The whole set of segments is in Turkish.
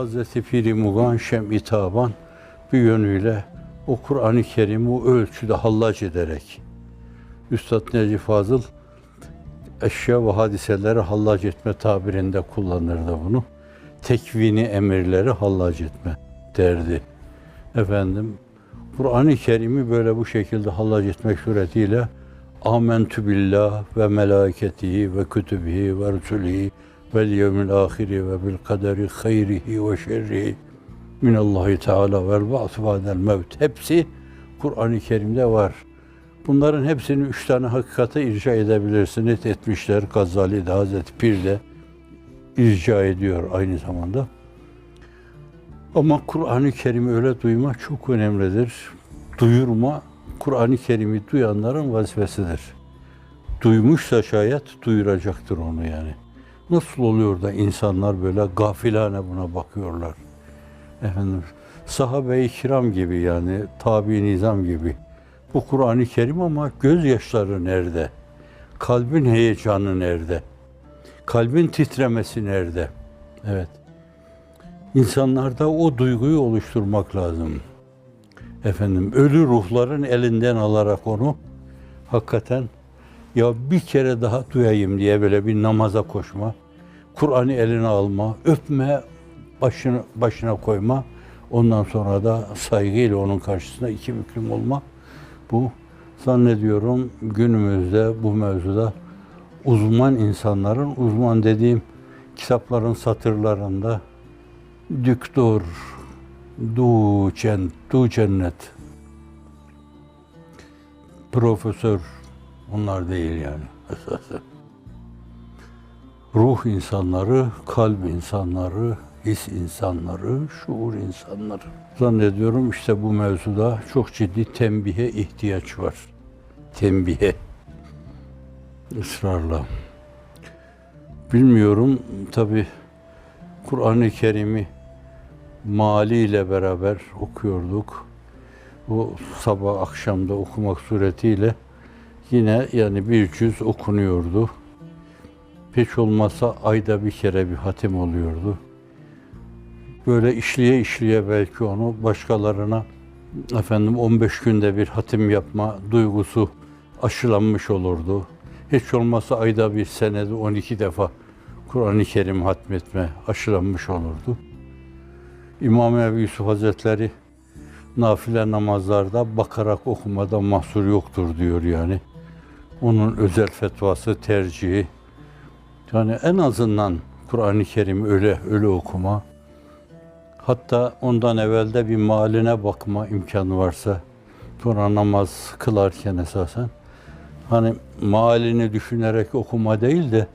Hazreti Piri Mugan Şem-i Taban bir yönüyle o Kur'an-ı Kerim'i o ölçüde hallac ederek Üstad Necip Fazıl eşya ve hadiseleri hallac etme tabirinde kullanırdı bunu. Tekvini emirleri hallac etme derdi. Efendim Kur'an-ı Kerim'i böyle bu şekilde hallac etmek suretiyle Amentü billah ve melaiketihi ve kütübihi ve rusulihi vel yevmil ahiri ve bil kaderi hayrihi ve şerrihi minallahi teala vel ba'su ba'del. Hepsi Kur'an-ı Kerim'de var. Bunların hepsini üç tane hakikate irca edebilirsiniz. Etmişler. Gazali de Hazreti Pir de irca ediyor aynı zamanda. Ama Kur'an-ı Kerim'i öyle duyma çok önemlidir. Duyurma, Kur'an-ı Kerim'i duyanların vazifesidir. Duymuşsa şayet duyuracaktır onu yani. Nasıl oluyor da insanlar böyle gafilane buna bakıyorlar? Efendim, sahabe-i kiram gibi yani, tabi nizam gibi. Bu Kur'an-ı Kerim ama gözyaşları nerede? Kalbin heyecanı nerede? Kalbin titremesi nerede? Evet. İnsanlarda o duyguyu oluşturmak lazım. Efendim ölü ruhların elinden alarak onu hakikaten ya bir kere daha duyayım diye böyle bir namaza koşma, Kur'an'ı eline alma, öpme, başına, başına koyma, ondan sonra da saygıyla onun karşısında iki büklüm olma. Bu zannediyorum günümüzde bu mevzuda uzman insanların, uzman dediğim kitapların satırlarında Düktor, Du, cen, du cennet, profesör, onlar değil yani. Ruh insanları, kalp insanları, his insanları, şuur insanları. Zannediyorum işte bu mevzuda çok ciddi tembihe ihtiyaç var. Tembihe. ısrarla. Bilmiyorum tabi Kur'an-ı Kerim'i Mali ile beraber okuyorduk. Bu sabah akşamda okumak suretiyle yine yani bir cüz okunuyordu. Hiç olmazsa ayda bir kere bir hatim oluyordu. Böyle işliye işliye belki onu başkalarına efendim 15 günde bir hatim yapma duygusu aşılanmış olurdu. Hiç olmazsa ayda bir senede 12 defa Kur'an-ı Kerim hatmetme aşılanmış olurdu. İmam Ebu Yusuf Hazretleri nafile namazlarda bakarak okumada mahsur yoktur diyor yani. Onun özel fetvası, tercihi. Yani en azından Kur'an-ı Kerim öyle öyle okuma. Hatta ondan evvelde bir maline bakma imkanı varsa sonra namaz kılarken esasen hani malini düşünerek okuma değil de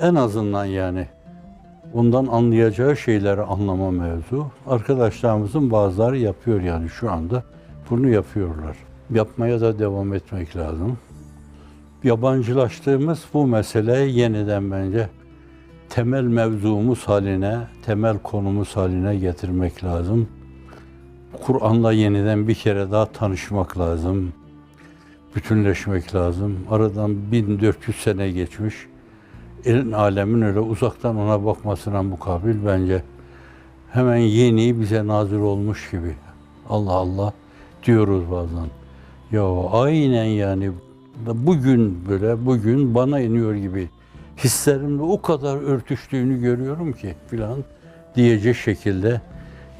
en azından yani bundan anlayacağı şeyleri anlama mevzu. Arkadaşlarımızın bazıları yapıyor yani şu anda. Bunu yapıyorlar. Yapmaya da devam etmek lazım. Yabancılaştığımız bu meseleyi yeniden bence temel mevzumuz haline, temel konumuz haline getirmek lazım. Kur'an'la yeniden bir kere daha tanışmak lazım. Bütünleşmek lazım. Aradan 1400 sene geçmiş elin alemin öyle uzaktan ona bakmasına mukabil bence hemen yeni bize nazır olmuş gibi. Allah Allah diyoruz bazen. Ya aynen yani bugün böyle bugün bana iniyor gibi hislerimle o kadar örtüştüğünü görüyorum ki filan diyecek şekilde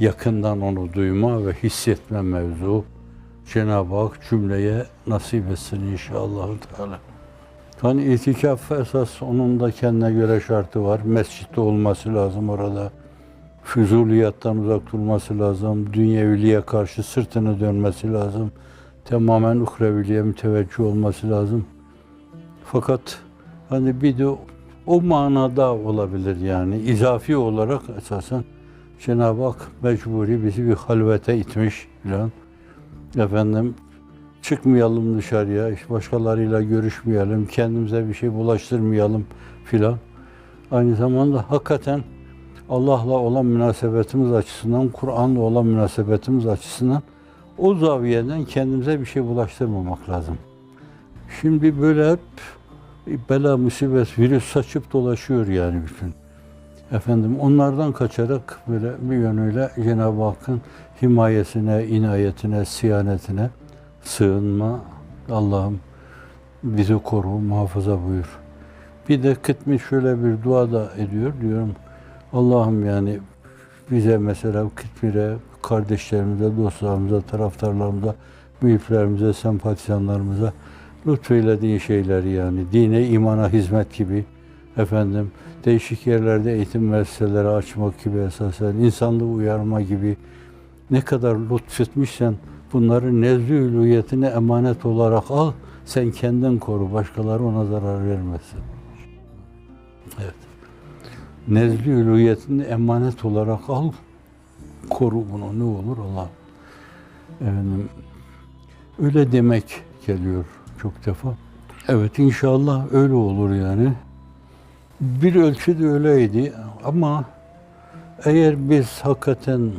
yakından onu duyma ve hissetme mevzu Cenab-ı Hak cümleye nasip etsin inşallah. Teala. Hani itikaf esas onun da kendine göre şartı var. Mescitte olması lazım orada. Füzuliyattan uzak durması lazım. Dünyeviliğe karşı sırtını dönmesi lazım. Tamamen uhreviliğe müteveccih olması lazım. Fakat hani bir de o manada olabilir yani. izafi olarak esasen Cenab-ı Hak mecburi bizi bir halvete itmiş filan. Efendim çıkmayalım dışarıya, işte başkalarıyla görüşmeyelim, kendimize bir şey bulaştırmayalım filan. Aynı zamanda hakikaten Allah'la olan münasebetimiz açısından, Kur'an'la olan münasebetimiz açısından o zaviyeden kendimize bir şey bulaştırmamak lazım. Şimdi böyle hep bela, musibet, virüs saçıp dolaşıyor yani bütün. Efendim onlardan kaçarak böyle bir yönüyle Cenab-ı Hakk'ın himayesine, inayetine, siyanetine sığınma. Allah'ım bizi koru, muhafaza buyur. Bir de kıtmi şöyle bir dua da ediyor. Diyorum Allah'ım yani bize mesela kıtmire, kardeşlerimize, dostlarımıza, taraftarlarımıza, büyüklerimize, sempatizanlarımıza lütfeylediğin şeyleri yani dine, imana hizmet gibi efendim değişik yerlerde eğitim müesseseleri açmak gibi esasen insanlığı uyarma gibi ne kadar lütfetmişsen bunları ülüyetine emanet olarak al. Sen kendin koru. Başkaları ona zarar vermesin. Evet. Ülüyetini emanet olarak al. Koru bunu ne olur Allah. Efendim, öyle demek geliyor çok defa. Evet inşallah öyle olur yani. Bir ölçüde öyleydi ama eğer biz hakikaten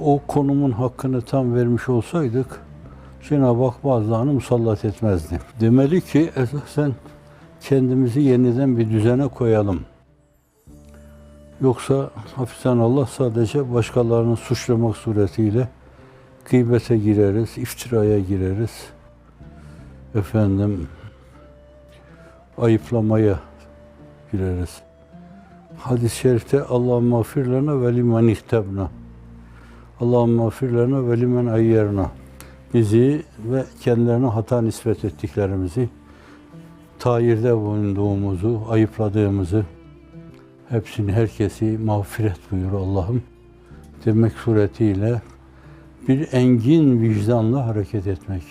o konumun hakkını tam vermiş olsaydık Cenab-ı Hak bazılarını musallat etmezdi. Demeli ki esasen kendimizi yeniden bir düzene koyalım. Yoksa hafiften Allah sadece başkalarını suçlamak suretiyle gıybete gireriz, iftiraya gireriz. Efendim ayıplamaya gireriz. Hadis-i şerifte Allah'ım mağfir lana ve limen ihtebna. Allah'ım mağfir lana ve limen ayyerna. Bizi ve kendilerine hata nispet ettiklerimizi, tayirde bulunduğumuzu, ayıpladığımızı, hepsini herkesi mağfiret buyur Allah'ım demek suretiyle bir engin vicdanla hareket etmek.